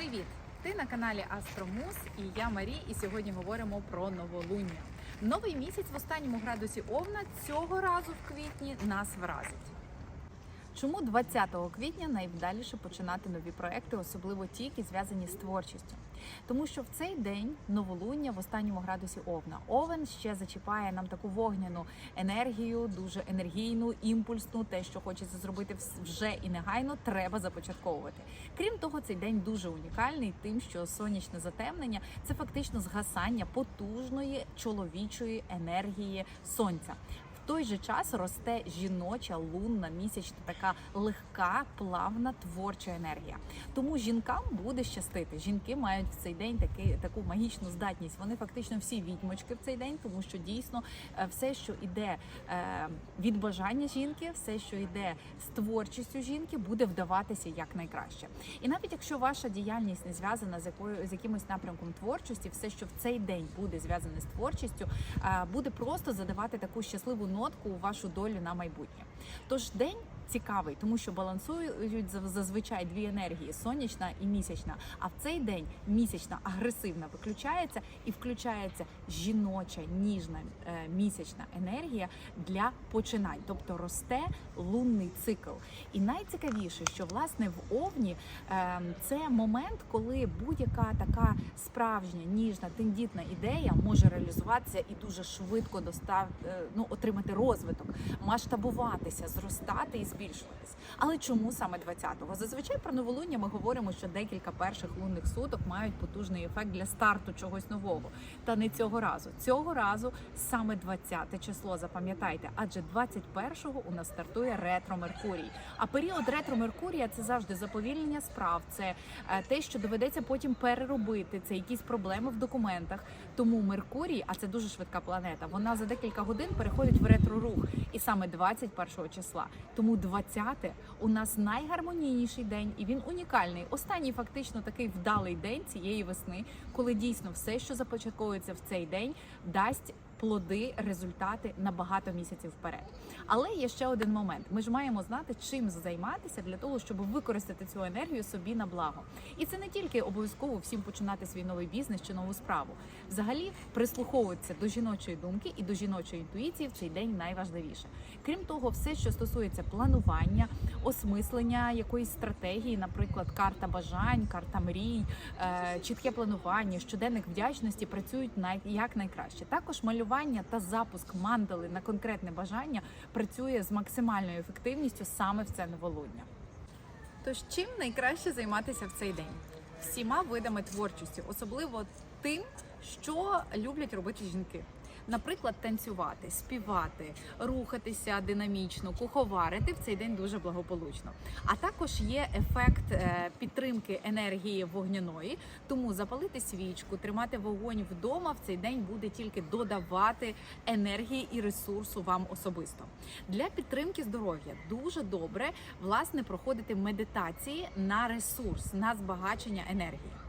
Привіт! Ти на каналі Астромус і я Марі. І сьогодні говоримо про новолуння. Новий місяць в останньому градусі Овна цього разу в квітні нас вразить. Чому 20 квітня найвдаліше починати нові проекти, особливо ті, які зв'язані з творчістю? Тому що в цей день новолуння в останньому градусі Овна. Овен ще зачіпає нам таку вогняну енергію, дуже енергійну, імпульсну, те, що хочеться зробити вже і негайно, треба започатковувати. Крім того, цей день дуже унікальний, тим, що сонячне затемнення це фактично згасання потужної чоловічої енергії сонця. Той же час росте жіноча лунна місячна така легка, плавна творча енергія. Тому жінкам буде щастити. Жінки мають в цей день таки, таку магічну здатність. Вони фактично всі відьмочки в цей день, тому що дійсно е, все, що йде е, від бажання жінки, все, що йде з творчістю жінки, буде вдаватися як найкраще. І навіть якщо ваша діяльність не зв'язана з якою з якимось напрямком творчості, все, що в цей день буде зв'язане з творчістю, е, буде просто задавати таку щасливу нотку у вашу долю на майбутнє. Тож день. Цікавий, тому що балансують зазвичай дві енергії сонячна і місячна. А в цей день місячна агресивна виключається і включається жіноча, ніжна е, місячна енергія для починань, тобто росте лунний цикл. І найцікавіше, що власне в овні е, це момент, коли будь-яка така справжня, ніжна, тендітна ідея може реалізуватися і дуже швидко достав, е, ну, отримати розвиток, масштабуватися, зростати і збільшуватись. Але чому саме 20-го? Зазвичай про новолуння ми говоримо, що декілька перших лунних суток мають потужний ефект для старту чогось нового. Та не цього разу. Цього разу саме 20 число. Запам'ятайте, адже 21-го у нас стартує ретро Меркурій. А період ретро Меркурія це завжди заповільнення справ, це е, те, що доведеться потім переробити. Це якісь проблеми в документах. Тому Меркурій, а це дуже швидка планета. Вона за декілька годин переходить в ретро-рух, і саме 21 числа. Тому 20 у нас найгармонійніший день, і він унікальний. Останній фактично такий вдалий день цієї весни, коли дійсно все, що започатковується в цей день, дасть. Плоди, результати на багато місяців вперед. Але є ще один момент: ми ж маємо знати, чим займатися для того, щоб використати цю енергію собі на благо. І це не тільки обов'язково всім починати свій новий бізнес чи нову справу. Взагалі прислуховуватися до жіночої думки і до жіночої інтуїції в цей день найважливіше. Крім того, все, що стосується планування, осмислення якоїсь стратегії, наприклад, карта бажань, карта мрій, е, чітке планування, щоденник вдячності працюють як найкраще. Також малювання та запуск мандали на конкретне бажання працює з максимальною ефективністю саме в це новолуння. Тож чим найкраще займатися в цей день? Всіма видами творчості, особливо тим, що люблять робити жінки. Наприклад, танцювати, співати, рухатися динамічно, куховарити в цей день дуже благополучно. А також є ефект е, підтримки енергії вогняної, тому запалити свічку, тримати вогонь вдома в цей день буде тільки додавати енергії і ресурсу вам особисто. Для підтримки здоров'я дуже добре власне проходити медитації на ресурс, на збагачення енергії.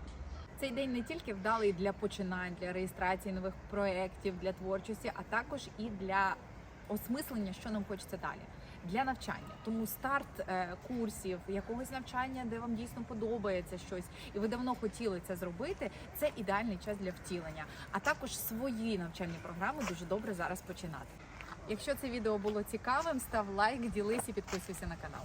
Цей день не тільки вдалий для починань, для реєстрації нових проєктів, для творчості, а також і для осмислення, що нам хочеться далі. Для навчання, тому старт е, курсів, якогось навчання, де вам дійсно подобається щось, і ви давно хотіли це зробити. Це ідеальний час для втілення. А також свої навчальні програми дуже добре зараз починати. Якщо це відео було цікавим, став лайк, ділись і підписуйся на канал.